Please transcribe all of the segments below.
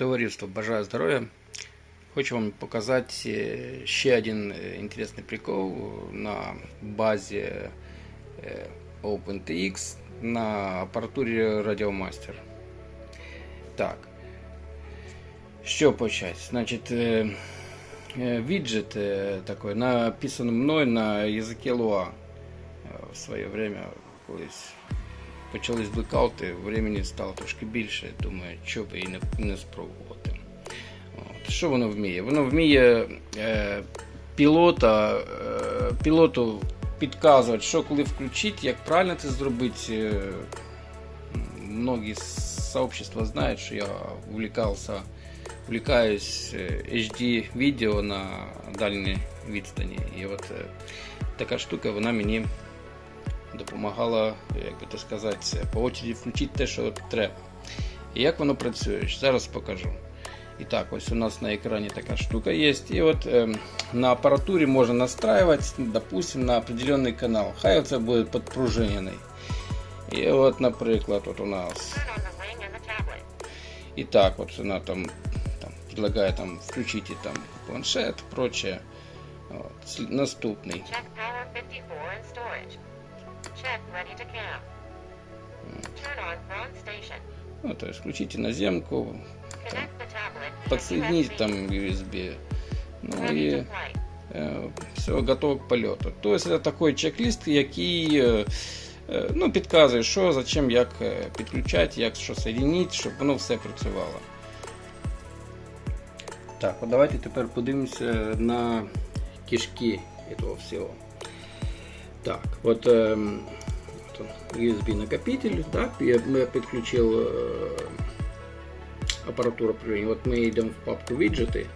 Товариство, бажаю здоров'я. Хочу вам показати е, ще один е, інтересний прикол на базі е, OpenTX на апаратурі Radiomaster. Так. Що почати? Значить, е, е, віджит е, такой, написано мною на язике Lua е, в своє время колись Почались блекаути, времени стало трошки більше. Думаю, що би і не, не спробувати. От. Що воно вміє? Воно вміє е, пілота, е, пілоту підказувати, що коли включити, як правильно це зробити. Е, Многие сообщества знают, что я увлекался, увлекаюсь е, HD відео на дальній відстані. І от е, така штука вона мені допомагала, як би то сказати, по очереді включити те, що треба. І як воно працює, зараз покажу. І так, ось у нас на екрані така штука є. І от е, на апаратурі можна настраивать, допустим, на определенний канал. Хай це буде підпружинений. І от, наприклад, от у нас. Turn on the ring and the tablet. І так, от вона там, там предлагає там включити там планшет, прочее. От, сл- наступний. Ну, то есть включите наземку, Connect the tablet via подсоедините USB. там USB. Ну Ready to і flight. е, все, готово к польоту. Тобто це такий чек-ліст, який е, е, ну, підказує, що, зачем, як е, підключати, як що соединити, щоб воно все працювало. Так, от давайте тепер подивимося на кишки этого всего. Так, вот эм, вот USB накопитель, да, я, я подключил э, аппаратуру управления. Вот мы идем в папку виджеты.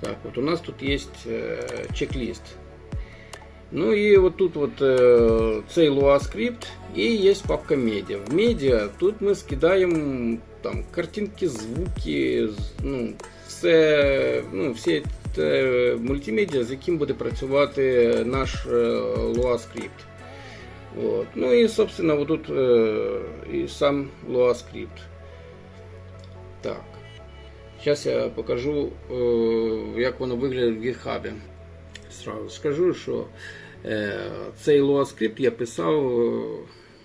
Так, вот у нас тут есть э, чек-лист. Ну и вот тут вот э, Lua скрипт и есть папка медиа. В медиа тут мы скидаем там картинки, звуки, ну, все, ну, всі те мультимедіа, з яким буде працювати наш е, Lua скрипт. От. Ну і, собственно, вот тут е, і сам скрипт. Так. Зараз я покажу, е, як воно виглядає в GitHub. Сразу скажу, що е, цей скрипт я писав, е,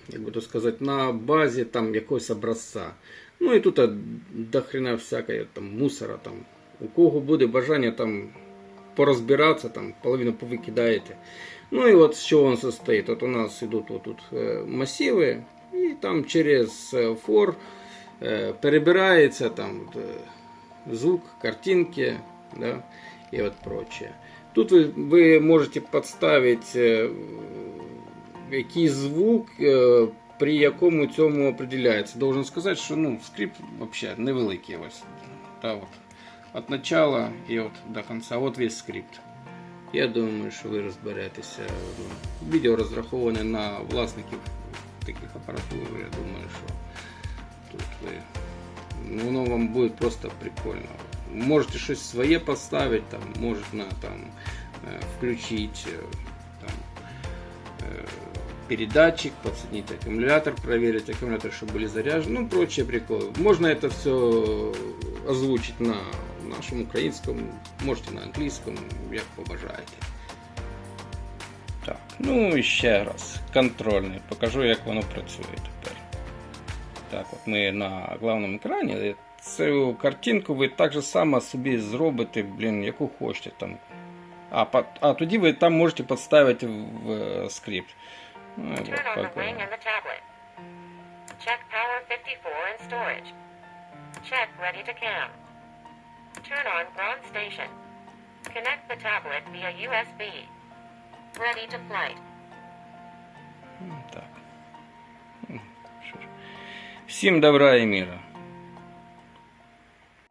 як би то сказати, на базі там якогось образця. Ну і тут а, до всякого там мусора там. У кого буде бажання там порозбиратися, там половину повикидаєте. Ну і от з чого він состоїть. От у нас йдуть от тут е, масиви, і там через е, for е, перебирається там от, е, звук, картинки, да, и вот прочее. Тут вы, вы можете подставить е, який звук, е, при якому цьому определяється. Должен сказати, що ну, скрипт вообще невеликий ось. Та от. От начала і от до кінця. От весь скрипт. Я думаю, що ви розберетеся. Ну, Відео розраховане на власників таких апаратур. Я думаю, що тут ви. ну, Воно вам буде просто прикольно. Можете щось своє поставити, там, можна там е, включити е, там, э, передатчик, подсоединить аккумулятор, проверить аккумулятор, чтобы были заряжены, ну, прочие приколы. Можно это все озвучить на нашем украинском, можете на английском, як побажаєте. Так, ну і ще раз, контрольний. Покажу, як воно працює тепер. Так, от ми на главному екрані. Цю картинку ви так же само собі зробите, блін, яку хочете там. А, по- а тоді ви там можете підставити в е, скрипт. Ну, от, Turn on the пока. ring and the tablet. Check power 54 and storage. Check ready to cam. Turn on ground station. Connect the tablet via USB. Ready to flight. Так. Ну, що ж. Всім добра і міра.